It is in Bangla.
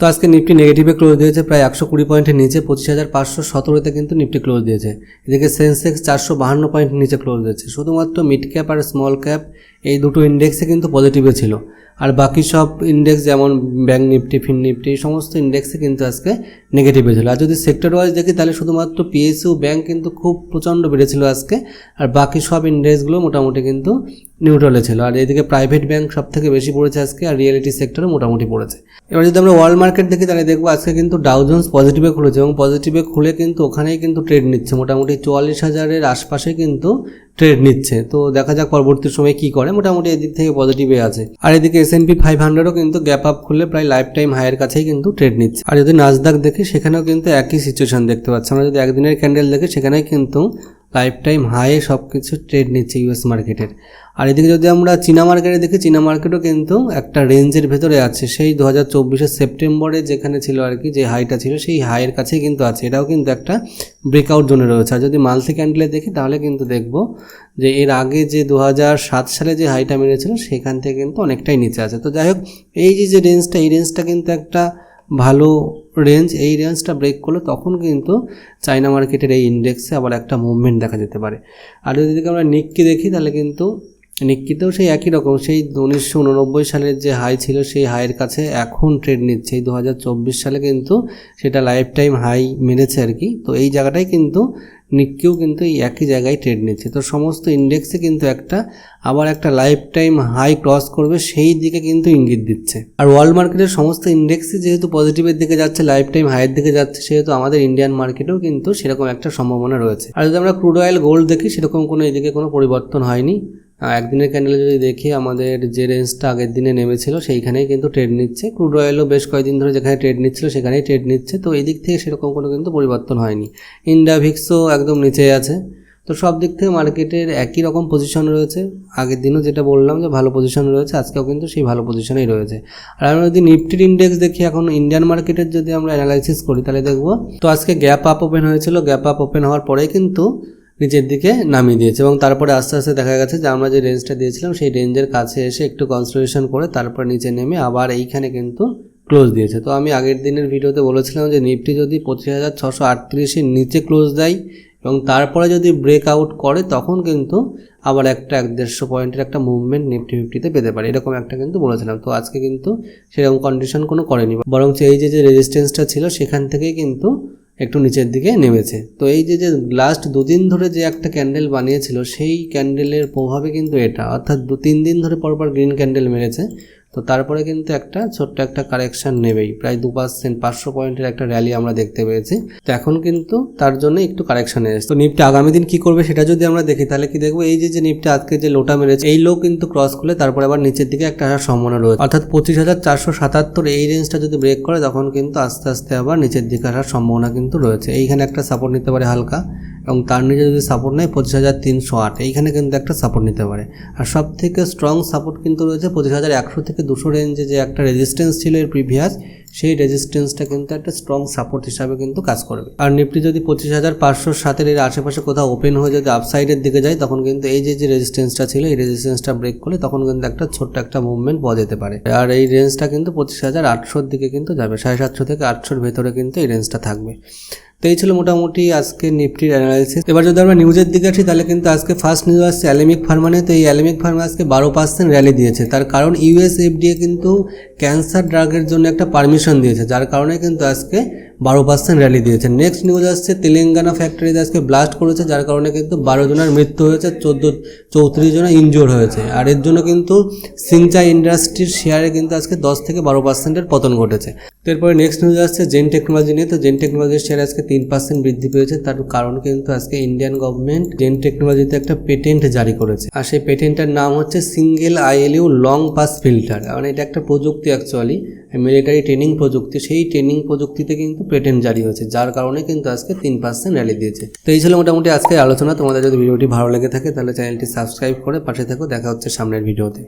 তো আজকে নিফটি নেগেটিভে ক্লোজ দিয়েছে, প্রায় একশো কুড়ি পয়েন্টের নিচে, পঁচিশ হাজার পাঁচশো সতেরোতে কিন্তু নিফটি ক্লোজ দিয়েছে। এদিকে সেন্সেক্স চারশো বাহান্ন পয়েন্ট নিচে ক্লোজ দিয়েছে। শুধুমাত্র মিড ক্যাপ আর স্মল ক্যাপ এই দুটো ইন্ডেক্সে কিন্তু পজিটিভে ছিল। আর বাকি সব ইন্ডেক্স যেমন ব্যাঙ্ক নিফটি ফিন নিফটি এই সমস্ত ইন্ডেক্সে কিন্তু আজকে নেগেটিভে ছিল। আর যদি সেক্টর ওয়াইজ দেখি, তাহলে শুধুমাত্র পিএসইউ ব্যাঙ্ক কিন্তু খুব প্রচণ্ড বেড়েছিল আজকে। আর বাকি সব ইন্ডেক্সগুলো মোটামুটি কিন্তু নিউট্রালে ছিল। আর এদিকে প্রাইভেট ব্যাঙ্ক সব থেকে বেশি পড়েছে আজকে, আর রিয়েলিটি সেক্টরে মোটামুটি পড়েছে। এবার যদি আমরা ওয়ার্ল্ড মার্কেট দেখি, তাহলে দেখব আজকে কিন্তু ডাউজন্স পজিটিভে খুলেছে এবং পজিটিভে খুলে কিন্তু ওখানেই কিন্তু ট্রেড নিচ্ছে। মোটামুটি চুয়াল্লিশ হাজারের আশপাশে কিন্তু ট্রেড নিচ্ছে। তো দেখা যাক পরবর্তী সময় কি করে। মোটামুটি এদিক থেকে পজিটিভে আছে। আর এদিকে এস এন পি ফাইভ হান্ড্রেডও কিন্তু গ্যাপ আপ খুলে প্রায় লাইফ টাইম হায়ের কাছেই কিন্তু ট্রেড নিচ্ছে। আর যদি নাজদাক দেখি, সেখানেও কিন্তু একই সিচুয়েশন দেখতে পাচ্ছি। আমরা যদি একদিনের ক্যান্ডেল দেখি সেখানে কিন্তু লাইফ টাইম হাইয়ে সব কিছু ট্রেড নিচ্ছে ইউএস মার্কেটের আর এদিকে যদি আমরা চীনা মার্কেটে দেখি, চীনা মার্কেটও কিন্তু একটা রেঞ্জের ভেতরে আছে। সেই দু হাজার চব্বিশের সেপ্টেম্বরে যেখানে ছিল আর কি, যে হাইটা ছিল, সেই হাইয়ের কাছেই কিন্তু আছে। এটাও কিন্তু একটা ব্রেকআউট জোনে রয়েছে। আর যদি মান্থলি ক্যান্ডেলে দেখি, তাহলে কিন্তু দেখব যে এর আগে যে দু সালে যে হাইটা মেরেছিল, সেখান থেকে কিন্তু অনেকটাই নিচে আছে। তো যাই হোক, এই যে যে রেঞ্জটা এই রেঞ্জটা কিন্তু একটা ভালো রেঞ্জ এই রেঞ্জটা ব্রেক করলে তখন কিন্তু চায়না মার্কেটের এই ইন্ডেক্সে আবার একটা মুভমেন্ট দেখা যেতে পারে। আর যদি আমরা নিককে দেখি, তাহলে কিন্তু নিকিতেও সেই একই রকম, সেই উনিশশো উননব্বই সালের যে হাই ছিল সেই হাইয়ের কাছে এখন ট্রেড নিচ্ছে। এই দু হাজার চব্বিশ সালে কিন্তু সেটা লাইফ টাইম হাই মেরেছে আর কি। তো এই জায়গাটাই কিন্তু নিক্কিও কিন্তু এই একই জায়গায় ট্রেড নিচ্ছে। তো সমস্ত ইন্ডেক্সে কিন্তু একটা, আবার একটা লাইফ টাইম হাই ক্রস করবে, সেই দিকে কিন্তু ইঙ্গিত দিচ্ছে। আর ওয়ার্ল্ড মার্কেটের সমস্ত ইন্ডেক্সই যেহেতু পজিটিভের দিকে যাচ্ছে লাইফ টাইম হাইয়ের দিকে যাচ্ছে, সেহেতু আমাদের ইন্ডিয়ান মার্কেটেও কিন্তু সেরকম একটা সম্ভাবনা রয়েছে। আর যদি আমরা ক্রুড অয়েল গোল্ড দেখি, সেরকম কোনো এদিকে কোনো পরিবর্তন হয়নি। একদিনের ক্যান্ডেলে যদি দেখি, আমাদের যে রেঞ্জটা আগের দিনে নেমেছিল, সেইখানেই কিন্তু ট্রেড নিচ্ছে। ক্রুড অয়েলও বেশ কয়েকদিন ধরে যেখানে ট্রেড নিচ্ছিল, সেখানেই ট্রেড নিচ্ছে। তো এই দিক থেকে সেরকম কোনো কিন্তু পরিবর্তন হয়নি। ইন্ডিয়া ভিক্সও একদম নিচে আছে। তো সব দিক থেকে মার্কেটের একই রকম পজিশন রয়েছে। আগের দিনও যেটা বললাম যে ভালো পজিশন রয়েছে, আজকেও কিন্তু সেই ভালো পজিশনেই রয়েছে। আর আমরা যদি নিফটির ইন্ডেক্স দেখি, এখন ইন্ডিয়ান মার্কেটের যদি আমরা অ্যানালাইসিস করি, তাহলে দেখব, তো আজকে গ্যাপ আপ ওপেন হয়েছিল। গ্যাপ আপ ওপেন হওয়ার পরেই কিন্তু নিচের দিকে নামিয়ে দিয়েছে এবং তারপরে আস্তে আস্তে দেখা গেছে যে আমরা যে রেঞ্জটা দিয়েছিলাম সেই রেঞ্জের কাছে এসে একটু কনসেন্ট্রেশন করে তারপর নিচে নেমে আবার এইখানে কিন্তু ক্লোজ দিয়েছে। তো আমি আগের দিনের ভিডিওতে বলেছিলাম যে নিফটি যদি পঁচিশ হাজার ছশো আটত্রিশের নিচে ক্লোজ দেয় এবং তারপরে যদি ব্রেক আউট করে তখন কিন্তু আবার একটা এক দেড়শো পয়েন্টের একটা মুভমেন্ট নিফটি ফিফটিতে পেতে পারে। এরকম একটা কিন্তু বলেছিলাম। তো আজকে কিন্তু সেরকম কন্ডিশন কোনো করেনি। বরং এই যে যে রেজিস্ট্যান্সটা ছিল সেখান থেকেই কিন্তু একটু নিচের দিকে নেমেছে। তো এই যে যে লাস্ট দুদিন ধরে যে একটা ক্যান্ডেল বানিয়েছিল, সেই ক্যান্ডেলের প্রভাবে কিন্তু এটা, অর্থাৎ দু তিন দিন ধরে পরপর গ্রিন ক্যান্ডেল মেরেছে। তো তারপরে কিন্তু একটা ছোট্ট একটা কারেকশন নেবেই। প্রায় দু পার্সেন্ট পাঁচশো পয়েন্টের একটা র্যালি আমরা দেখতে পেয়েছি। তো এখন কিন্তু তার জন্য একটু কারেকশন এসেছে। তো নিফটি আগামী দিন কি করবে সেটা যদি আমরা দেখি, তাহলে কি দেখব? এই যে যে নিফটি আজকে যে লোটা মেরেছে, এই লো কিন্তু ক্রস করলে তারপরে আবার নিচের দিকে একটা আসার সম্ভাবনা রয়েছে। অর্থাৎ পঁচিশ হাজার চারশো সাতাত্তর এই রেঞ্জটা যদি ব্রেক করে, তখন কিন্তু আস্তে আস্তে আবার নিচের দিকে আসার সম্ভাবনা কিন্তু রয়েছে। এইখানে একটা সাপোর্ট নিতে পারে হালকা। এবং তার নিচে যদি সাপোর্ট নেয় পঁচিশ হাজার তিনশো আট। এইখানে কিন্তু একটা সাপোর্ট নিতে পারে। আর সব থেকে স্ট্রং সাপোর্ট কিন্তু রয়েছে পঁচিশ হাজার একশো থেকে দুশো রেঞ্জে যে একটা রেজিস্ট্যান্স ছিল এর প্রিভিয়াস সেই রেজিস্ট্যান্সটা কিন্তু একটা স্ট্রং সাপোর্ট হিসাবে কিন্তু কাজ করবে। আর নিফটি যদি পঁচিশ হাজার পাঁচশো সাতের এর আশেপাশে কোথাও ওপেন হয়ে যদি আপসাইডের দিকে যায়, তখন কিন্তু এই যে যে রেজিস্ট্যান্সটা ছিল, এই রেজিস্ট্যান্সটা ব্রেক করলে তখন কিন্তু একটা ছোট্ট একটা মুভমেন্ট পাওয়া যেতে পারে। আর এই রেঞ্জটা কিন্তু পঁচিশ হাজার আটশোর দিকে কিন্তু যাবে। সাড়ে সাতশো থেকে আটশোর ভেতরে কিন্তু এই রেঞ্জটা থাকবে। তো এই ছিল মোটামুটি আজকে নিফটির অ্যানালাইসিস এবার যদি আমরা নিউজের দিকে আসি, তাহলে কিন্তু আজকে ফার্স্ট নিউজ আসছে অ্যালেমিক ফার্মানে তো এই অ্যালেমিক ফার্মা আজকে বারো পার্সেন্ট র্যালি দিয়েছে। তার কারণ ইউএস এফডিএ কিন্তু ক্যান্সার ড্রাগের জন্য একটা পারমিশন দিয়েছে। যার কারণে কিন্তু আজকে বারো পার্সেন্ট র্যালি দিয়েছে নেক্সট নিউজ আসছে, তেলেঙ্গানা ফ্যাক্টরিতে আজকে ব্লাস্ট করেছে, যার কারণে কিন্তু বারো জনের মৃত্যু হয়েছে, চোদ্দ, চৌত্রিশ জনের ইনজোর হয়েছে। আর এর জন্য কিন্তু সিনচা ইন্ডাস্ট্রির শেয়ারে কিন্তু আজকে দশ থেকে বারো পার্সেন্টের পতন ঘটেছে। এরপরে নেক্সট নিউজ আসছে জেন টেকনোলজি নিয়ে। তো জেন টেকনোলজির শেয়ার আজকে তিন পার্সেন্ট বৃদ্ধি পেয়েছে। তার কারণ কিন্তু আজকে ইন্ডিয়ান গভর্নমেন্ট জেন টেকনোলজিতে একটা পেটেন্ট জারি করেছে। আর সেই পেটেন্টের নাম হচ্ছে single ILU long pass filter মানে এটা একটা প্রযুক্তি অ্যাকচুয়ালি মিলিটারি ট্রেনিং প্রযুক্তি। সেই ট্রেনিং প্রযুক্তিতে কিন্তু পেটেন্ট জারি হয়েছে, যার কারণে কিন্তু আজকে তিন পার্সেন্ট র্যালি দিয়েছে। তো এই ছিল মোটামুটি আজকের আলোচনা। তোমাদের যদি ভিডিওটি ভালো লেগে থাকে, তাহলে চ্যানেলটি সাবস্ক্রাইব করে পাশে থাকো। দেখা হচ্ছে সামনের ভিডিওতে